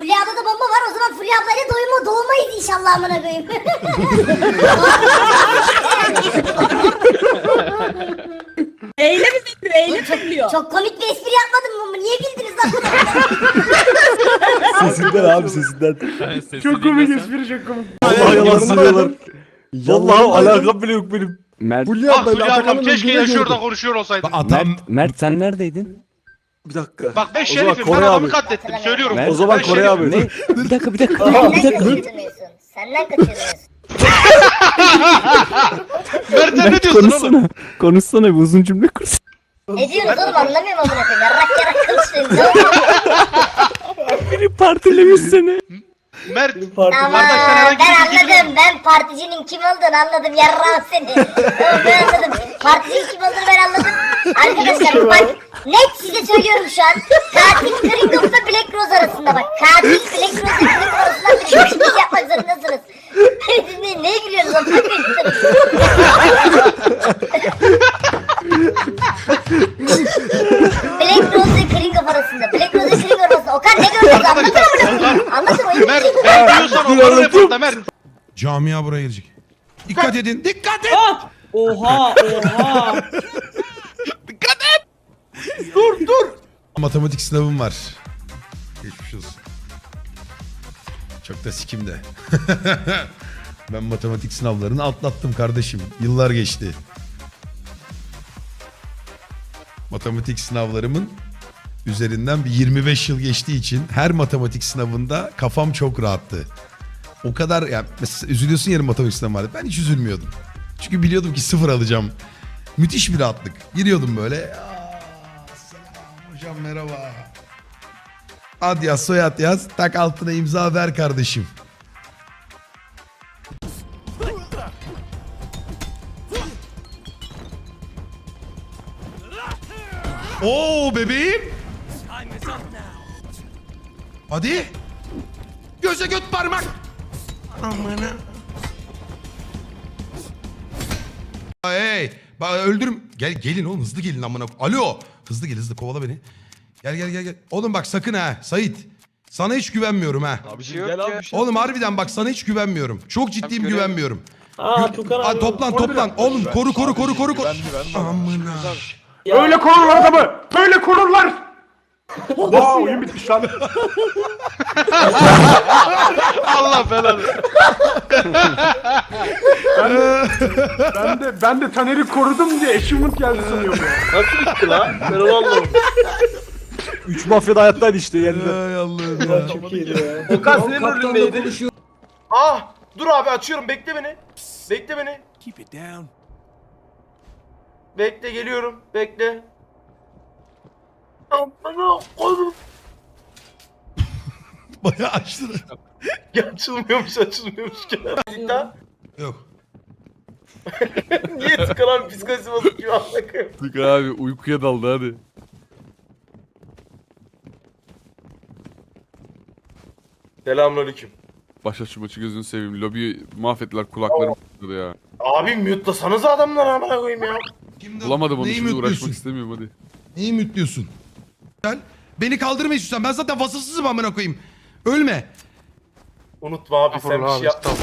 Fulya ablada bomba var o zaman Fulya ablayla doyuma doğmayız inşallah amına koyayım. Eyle mi bekliyor? Eyle bekliyor. Çok komik bir espri yapmadım mı? Niye güldünüz lan? Sesinden abi sesinden. Çok komik espri çok komik. Vallahi yalan söylüyorlar. Vallahi alakam bile yok benim. Mert, Fulya Ah ablayla Fulya Atakan'ın keşke öldüğünü yaşıyor da gördüm. konuşuyor olsaydı. Atam Mert, Mert sen neredeydin? Bir dakika. Bak ben O zaman şerifim ben Kore adamı abi. katlettim söylüyorum. Mert- O zaman Ben Kore şerifim. abi. Ne? Bir dakika bir dakika. Senden bir dakika. kaçırmıyorsun. Senden kaçırmıyorsun. Mert sen ne diyorsun oğlum? konuşsana. Konuşsana bir uzun cümle kursun. Ne diyorsunuz oğlum anlamıyorum amına koyayım. Yarrak yarrak konuşuyorsun. Ne oluyor? Biri partilemiş seni. Mert Ama Kardeş, sen herhangi ben bir bilgi biliyor anladım. Ben particinin kim olduğunu anladım. Yarrağım seni. Oğlum ben anladım. Particinin kim olduğunu ben anladım. Arkadaşlar bak net size söylüyorum şu an. Katil Gringos'la Black Rose arasında bak. Katil Black Rose ile Black Rose arasında bir işbirliği yapmak zorundasınız. ne, neye gülüyorsunuz? lan? Black Rose ile Gringof arasında. Black Rose ile Gringof arasında. Okan ne gördünüz? Anlatın amına. Anlatın oyunu. Mert ben diyorsan o bana reportla Mert. camia buraya gelecek. Dikkat edin. Dikkat et. Ah! Oha oha. Matematik sınavım var. Geçmiş olsun. Çok da sikimde. ben matematik sınavlarını atlattım kardeşim. Yıllar geçti. Matematik sınavlarımın üzerinden bir 25 yıl geçtiği için her matematik sınavında kafam çok rahattı. O kadar ya mesela üzülüyorsun yarın matematik sınavı vardı. Ben hiç üzülmüyordum. Çünkü biliyordum ki sıfır alacağım. Müthiş bir rahatlık. Giriyordum böyle. Aa, selam hocam merhaba. Ad yaz soyad yaz. Tak altına imza ver kardeşim. Oo bebeğim. Hadi. Göze göt parmak. Amına. Hey, bak öldürüm. Gel gelin oğlum hızlı gelin amına. Alo. Hızlı gel hızlı kovala beni. Gel gel gel gel. Oğlum bak sakın ha Sait. Sana hiç güvenmiyorum ha. Gel abi şey. Oğlum harbiden bak sana hiç güvenmiyorum. Çok ciddiyim güvenmiyorum. Aa Tukan Aa, toplan toplan. Oğlum koru koru koru koru koru. Amına. Öyle korurlar adamı. Böyle korurlar. Aa oyun bitmiş lan. Allah belanı. Ben de ben de Taner'i korudum diye achievement geldi sanıyorum ya. Nasıl bitti lan? Ben onu anlamadım. Üç mafyada hayattaydı işte yeniden. Ay Allah'ım ya. Çok iyiydi ya. Okan senin rolündeydi. Ah dur abi açıyorum bekle beni. Bekle beni. Keep it down. Bekle geliyorum. Bekle. Amına oğlum. Bayağı açtı. Ya açılmıyormuş açılmıyormuş. Cidden. Yok. Niye tıkanan psikolojisi bozuk gibi anlakım. Tık abi uykuya daldı hadi. Selamünaleyküm. Başla şu maçı gözünü seveyim. Lobiyi mahvettiler kulaklarım patladı ya. Abi mute'lasanız adamlar amına koyayım ya. Kimdi? Bulamadım onu Neyi şimdi uğraşmak mütlüyorsun? istemiyorum hadi. Neyi mütlüyorsun? Gel. Beni kaldırma istiyorsan. Ben zaten vasıfsızım amına koyayım. Ölme. Unutma abi sen bir şey yapma.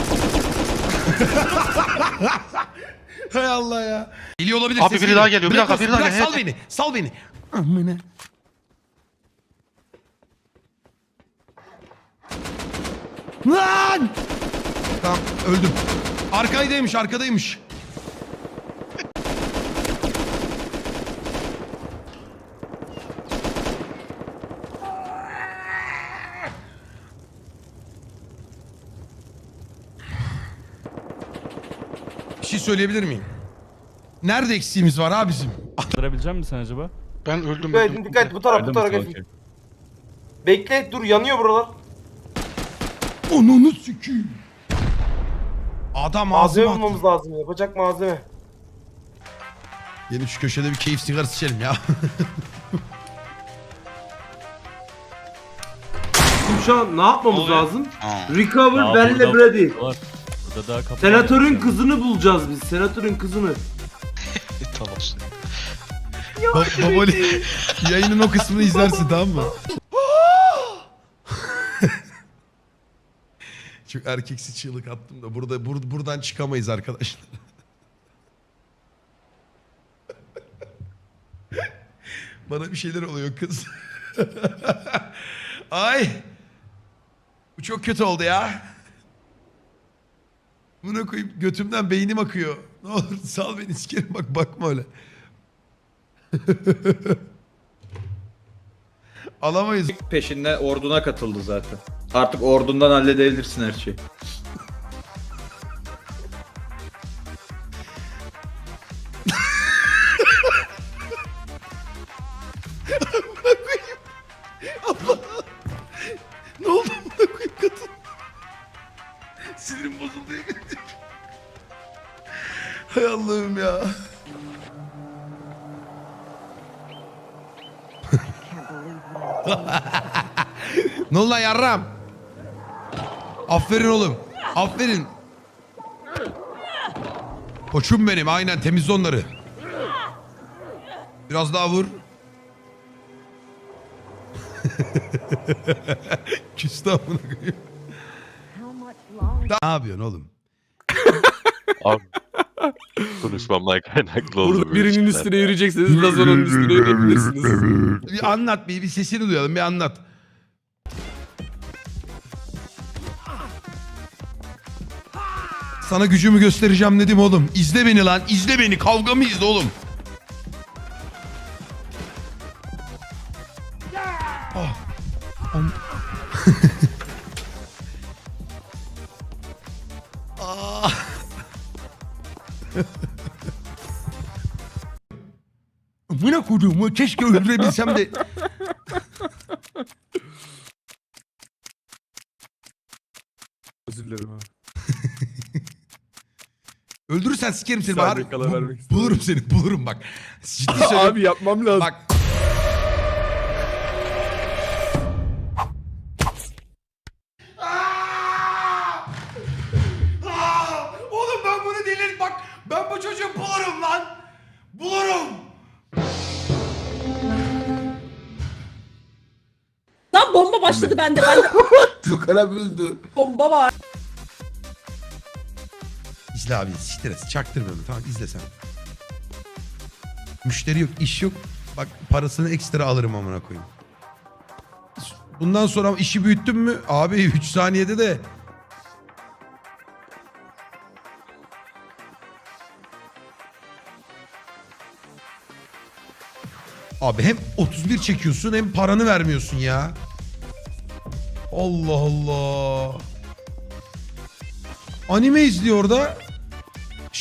Hay Allah ya. Geliyor olabilir. Abi ses biri daha geliyor, bir Bırak dakika, olsun, biri daha bırak, geliyor. Sal beni. Sal beni. Amına. Lan! Tamam öldüm. Arkadaymış arkadaymış. Söyleyebilir miyim? Nerede eksiğimiz var abi bizim? Attırabilecek misin acaba? Ben öldüm. Dikkat öldüm. dikkat bu taraf bu tarafa geçin. Bekle dur yanıyor buralar. Onunu sikeyim. Adam Malzeme ağzıma attı. bulmamız lazım ya. Bacak malzeme. Gelin şu köşede bir keyif sigarası içelim ya. Şimdi şu an ne yapmamız oluyor? lazım? Ha. Recover benle Brady. Var. Burada daha kapı Senatörün kızını bulacağız biz. Senatörün kızını. Tamam. Ba- Baboli yayının o kısmını izlersin tamam mı? Çok erkeksi çığlık attım da burada bur- buradan çıkamayız arkadaşlar. Bana bir şeyler oluyor kız. Ay. Bu çok kötü oldu ya. Buna koyup götümden beynim akıyor. Ne olur sal beni sikerim bak bakma öyle. Alamayız. peşinde orduna katıldı zaten. Artık ordundan halledebilirsin her şeyi. ne oldu lan yarram? Aferin oğlum. Aferin. Koçum benim aynen temizle onları. Biraz daha vur. Küstü amına koyayım. Ne yapıyorsun oğlum? Abi. Konuşmamdan kaynaklı Burada birinin üstüne yürüyeceksiniz. Sonra onun üstüne yürüyebilirsiniz. Bir anlat bir, bir sesini duyalım bir anlat. Sana gücümü göstereceğim dedim oğlum. İzle beni lan. izle beni. Kavgamı izle oğlum. Ah. Am- Ah. Amına koyduğumu keşke öldürebilsem de. Özür dilerim abi. Öldürürsen sikerim seni. Saniye Bahar. kala Bu- vermek istedim. bulurum seni bulurum bak. Ciddi söylüyorum. abi yapmam lazım. Bak. Aa! Oğlum ben bunu delir bak ben bu çocuğu bulurum lan. Bulurum. Lan bomba başladı bende. Bende Tukan'a böldü. bomba var. İzle abi çaktırma onu tamam izle sen. Müşteri yok iş yok. Bak parasını ekstra alırım amına koyayım. Bundan sonra işi büyüttün mü abi 3 saniyede de Abi hem 31 çekiyorsun hem paranı vermiyorsun ya. Allah Allah. Anime izliyor orada.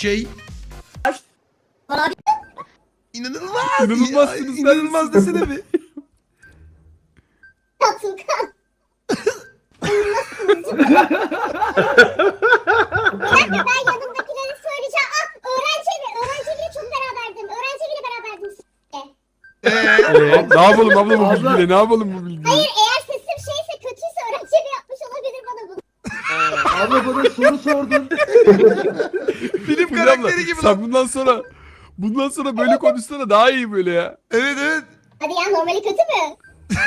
Şey Abi inanılmaz. İnanılmazsınız Ya, İnanılmaz desene bir. ya Tukan. ben yanımdakileri söyleyeceğim. Ah öğrenciyle, öğrenciyle çok beraberdim. Öğrenciyle beraberdim. Ee, ne yapalım abla bu bilgiyle? Ne yapalım bu bilgiyle? Hayır eğer sesim şeyse kötüyse öğrenciyle yapmış olabilir bana bunu. Abla bana soru sordun. Karakteri gibi Sen lan. bundan sonra bundan sonra böyle konuşsana daha iyi böyle ya. Evet evet. Hadi ya normali kötü mü?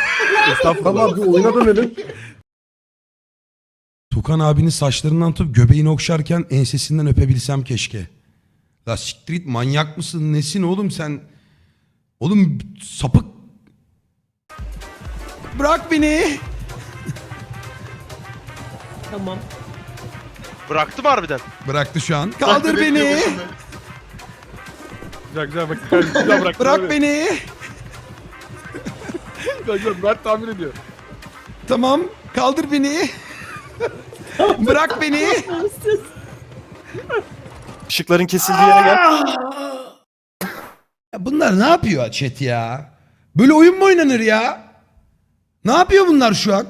Estağfurullah. Tamam bir oyuna dönelim. Tukan abinin saçlarından tutup göbeğini okşarken ensesinden öpebilsem keşke. La siktir git manyak mısın nesin oğlum sen? Oğlum sapık. Bırak beni. Tamam. Bıraktım harbiden. Bıraktı şu an. Kaldır beni. Güzel güzel bak. Güzel, bırak. Bırak beni. Güzel güzel. Mert tahmin ediyor. Tamam. Kaldır beni. Bırak beni. Işıkların kesildiği yere gel. Ya bunlar ne yapıyor chat ya? Böyle oyun mu oynanır ya? Ne yapıyor bunlar şu an?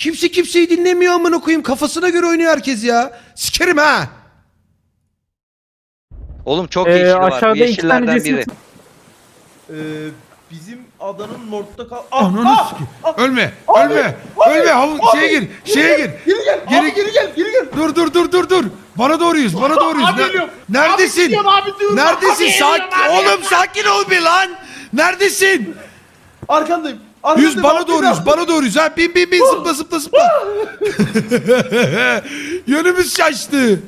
Kimse kimseyi dinlemiyor amına koyayım. Kafasına göre oynuyor herkes ya. Sikerim ha. Oğlum çok Ee, yeşili var. Bu aşağıda iki tane yeşillerden biri. Ee, bizim adanın North'ta kal... Ananı sikeyim. Ölme. Ölme. Ölme. Havun şeye gir. Şeye gir. Geri gel. Geri- Abi geri gel. Geri gel. Dur dur dur dur dur. Bana doğruyuz. Bana doğruyuz. Abi Ne- geliyorum. Neredesin? Abi abi diyorum. Neredesin? Abi Sakin. abi. Oğlum sakin ol bir lan. Neredesin? Arkandayım. Arkada Yüz bana doğru yüz. Bana doğru yüz. Ha bin bin bin zıpla zıpla zıpla. Yönümüz şaştı.